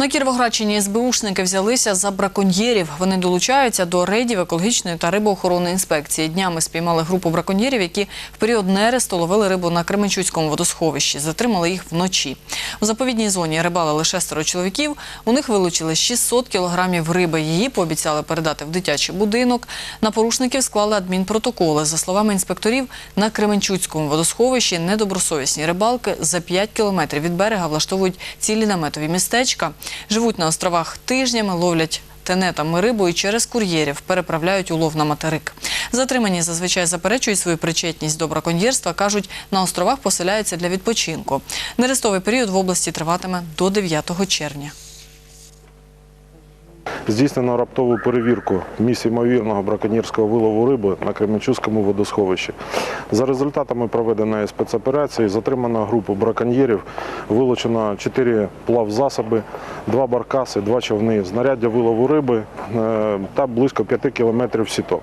На Кіровоградщині СБУшники взялися за браконьєрів. Вони долучаються до рейдів екологічної та рибоохоронної інспекції. Днями спіймали групу браконьєрів, які в період нересту ловили рибу на Кременчуцькому водосховищі. Затримали їх вночі. У заповідній зоні рибалили шестеро чоловіків. У них вилучили 600 кілограмів риби. Її пообіцяли передати в дитячий будинок. На порушників склали адмінпротоколи. За словами інспекторів, на Кременчуцькому водосховищі недобросовісні рибалки за 5 кілометрів від берега влаштовують цілі наметові містечка. Живуть на островах тижнями, ловлять тенетами рибу і через кур'єрів переправляють улов на материк. Затримані зазвичай заперечують свою причетність до браконьєрства, кажуть, на островах поселяються для відпочинку. Нерестовий період в області триватиме до 9 червня. Здійснено раптову перевірку місць ймовірного браконьєрського вилову риби на Кременчуцькому водосховищі. За результатами проведеної спецоперації затримано групу браконьєрів, вилучено 4 плавзасоби, 2 баркаси, 2 човни, знаряддя вилову риби е, та близько 5 кілометрів сіток.